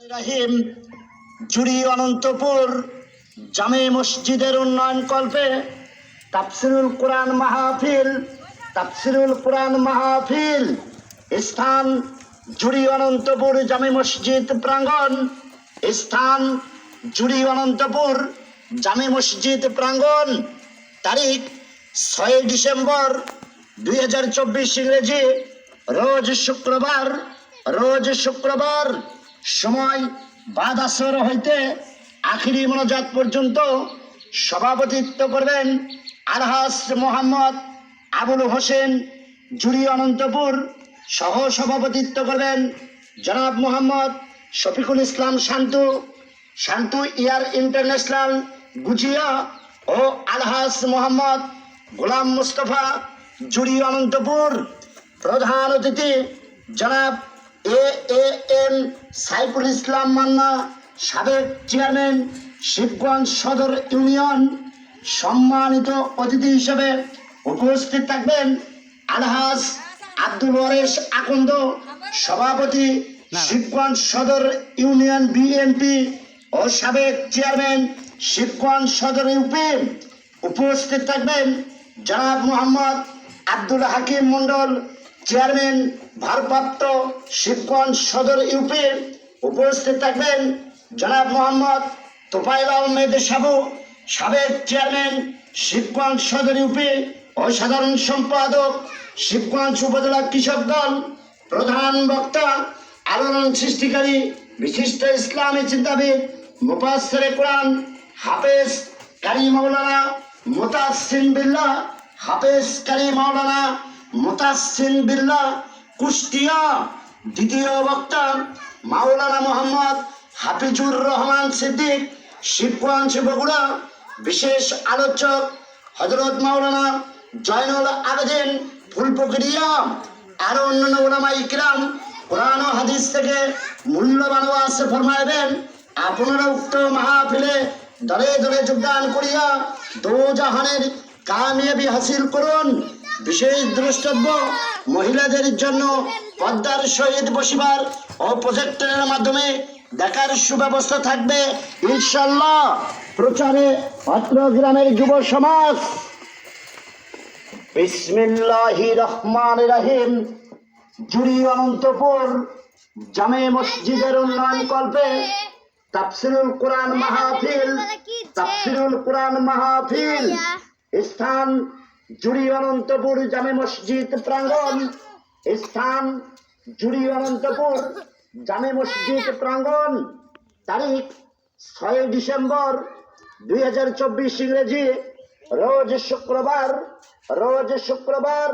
রাহিম জুড়ি অনন্তপুর, জামে মসজিদের উন্নয়ন কল্পে, তাফসিরুল কোরআন মাহফিল, তাফসিরুল কোরআন মাহফিল, স্থান জুড়ি অনন্তপুর, জামে মসজিদ প্রাঙ্গণ, স্থান জুড়ি অনন্তপুর, জামে মসজিদ প্রাঙ্গণ, তারিখ, ছয় ডিসেম্বর দুই হাজার চব্বিশ ইংরেজি, রোজ শুক্রবার রোজ শুক্রবার। সময় বাদ আসর হইতে আখিরি মনোজাত পর্যন্ত সভাপতিত্ব করবেন আলহাস মোহাম্মদ আবুল হোসেন জুড়ি অনন্তপুর। সহ সভাপতিত্ব করবেন জনাব মোহাম্মদ শফিকুল ইসলাম শান্তু শান্তু ইয়ার ইন্টারন্যাশনাল, গুজিয়া ও আলহাস মোহাম্মদ গোলাম মুস্তফা জুড়ি অনন্তপুর। প্রধান অতিথি জনাব A A M Saiful Islam Manna সাবেক চেয়ারম্যান শিবগঞ্জ সদর ইউনিয়ন। সম্মানিত অতিথি হিসেবে উপস্থিত থাকবেন আলহাজ আব্দুল ওয়ারেস আকন্দ সভাপতি শিবগঞ্জ সদর ইউনিয়ন বিএনপি ও সাবেক চেয়ারম্যান শিবগঞ্জ সদর ইউপি। উপস্থিত থাকবেন জনাব মোহাম্মদ আব্দুল হাকিম মন্ডল চেয়ারম্যান, ভারপ্রাপ্ত শিবগঞ্জ সদর ইউপি উপস্থিত থাকবেন জনাব মোহাম্মদ তোফাইল আহমেদ সাবু, সাবেক চেয়ারম্যান, শিবগঞ্জ সদর ইউপি ও সাধারণ সম্পাদক, শিবগঞ্জ উপজেলা কৃষক দল প্রধান বক্তা, আলোড়ন সৃষ্টিকারী বিশিষ্ট ইসলামী চিন্তাবিদ মুফাসসিরে কোরআন হাফেজ কারি মাওলানা মুতাসসিম বিল্লাহ, হাফেজ কারি মাওলানা মুতাসসিম বিল্লাহ কুষ্টিয়া দ্বিতীয় বক্তা মাওলানা মোহাম্মদ হাফিজুর রহমান সিদ্দিক শিবগঞ্জ বগুড়া বিশেষ আলোচক হজরত মাওলানা জয়নুল আবেদিন ফুলপুকুরিয়া, আরও অন্যান্য ওলামা ইকরাম কোরআন হাদিস থেকে মূল্যবান আসে ফরমাইবেন। আপনারা উক্ত মাহফিলে দলে দলে যোগদান করিয়া দো জাহানের কামিয়াবি হাসিল করুন। বিশেষ দ্রষ্টব্য মহিলাদের জন্য পদ্মার সহিত বসিবার ও প্রজেক্টরের মাধ্যমে দেখার সুব্যবস্থা থাকবে ইনশাল্লাহ প্রচারে অত্র গ্রামের যুব সমাজ। বিসমিল্লাহি রহমান রাহিম। জুড়ি অনন্তপুর জামে মসজিদের উন্নয়ন কল্পে তাফসিরুল কোরআন মাহফিল, তাফসিরুল কোরআন মাহফিল। স্থান জুড়ি অনন্তপুর জামে মসজিদ প্রাঙ্গণ। স্থান জুড়ি অনন্তপুর জামে মসজিদ প্রাঙ্গণ। তারিখ ছয় ডিসেম্বর দুই হাজার চব্বিশ ইংরেজি। রোজ শুক্রবার রোজ শুক্রবার।